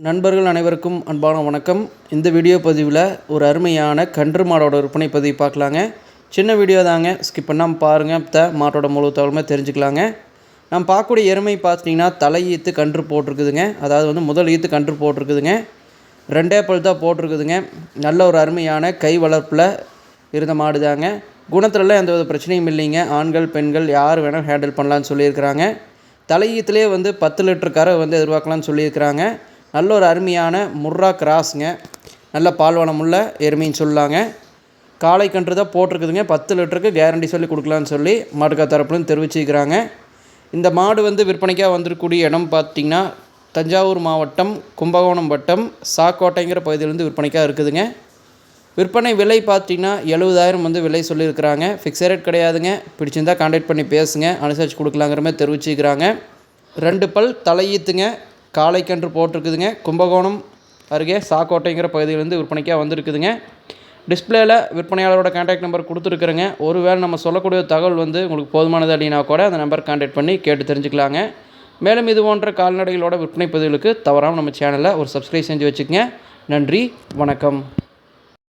நண்பர்கள் அனைவருக்கும் அன்பான வணக்கம். இந்த வீடியோ பதிவில் ஒரு அருமையான கன்று மாடோட விற்பனை பதிவு பார்க்கலாங்க. சின்ன வீடியோ தாங்க. ஸ்கிப் பண்ணாமல் பாருங்கள் த மாட்டோட முழு தகவலுமே தெரிஞ்சுக்கலாங்க. நம்ம பார்க்கக்கூடிய எருமை பார்த்துட்டிங்கன்னா தலை ஈத்து கன்று போட்டிருக்குதுங்க. அதாவது வந்து முதல் ஈத்து கன்று போட்டிருக்குதுங்க. ரெண்டே பல் தான் போட்டிருக்குதுங்க. நல்ல ஒரு அருமையான கை வளர்ப்பில் இருந்த மாடு தாங்க குணத்துலலாம் எந்த வித பிரச்சனையும் இல்லைங்க. ஆண்கள் பெண்கள் யார் வேணால் ஹேண்டில் பண்ணலான்னு சொல்லியிருக்கிறாங்க. தலையீத்துலேயே வந்து பத்து லிட்டர் கரை வந்து எதிர்பார்க்கலான்னு சொல்லியிருக்கிறாங்க. நல்ல ஒரு அருமையான முர்ரா கிராஸுங்க. நல்ல பால்வனம் உள்ள எருமைன்னு சொல்லலாங்க காளை கன்று தான் போட்டிருக்குதுங்க. பத்து லிட்டருக்கு கேரண்டி சொல்லி கொடுக்கலான்னு சொல்லி மாட்டுக்கா தரப்புலன்னு தெரிவிச்சிருக்கிறாங்க. இந்த மாடு வந்து விற்பனைக்காக வந்திருக்கக்கூடிய இடம் பார்த்திங்கன்னா தஞ்சாவூர் மாவட்டம் கும்பகோணம் வட்டம் சாக்கோட்டைங்கிற பகுதியிலேருந்து விற்பனைக்காக இருக்குதுங்க. விற்பனை விலை பார்த்தீங்கன்னா எழுபதாயிரம் வந்து விலை சொல்லியிருக்கிறாங்க. ஃபிக்ஸட் ரேட் கிடையாதுங்க. பிடிச்சிருந்தா கான்டாக்ட் பண்ணி பேசுங்க. அனுசரித்து கொடுக்கலாங்கிற மாதிரி தெரிவிச்சிக்கிறாங்க ரெண்டு பல் தலையீத்துங்க. காளைக்கன்று போட்டிருக்குதுங்க. கும்பகோணம் அருகே சாக்கோட்டைங்கிற பகுதியிலேருந்து விற்பனைக்காக வந்திருக்குதுங்க. டிஸ்பிளேயில் விற்பனையாளரோட கான்டாக்ட் நம்பர் கொடுத்துருக்குறேங்க. ஒருவேளை நம்ம சொல்லக்கூடிய தகவல் வந்து உங்களுக்கு போதுமானது அப்படின்னா கூட அந்த நம்பர் கான்டாக்ட் பண்ணி கேட்டு தெரிஞ்சுக்கலாங்க. மேலும் இது போன்ற கால்நடைகளோட விற்பனை பதிவுகளுக்கு தவறாமல் நம்ம சேனலில் ஒரு சப்ஸ்கிரைப் செஞ்சு வச்சுக்கோங்க. நன்றி வணக்கம்.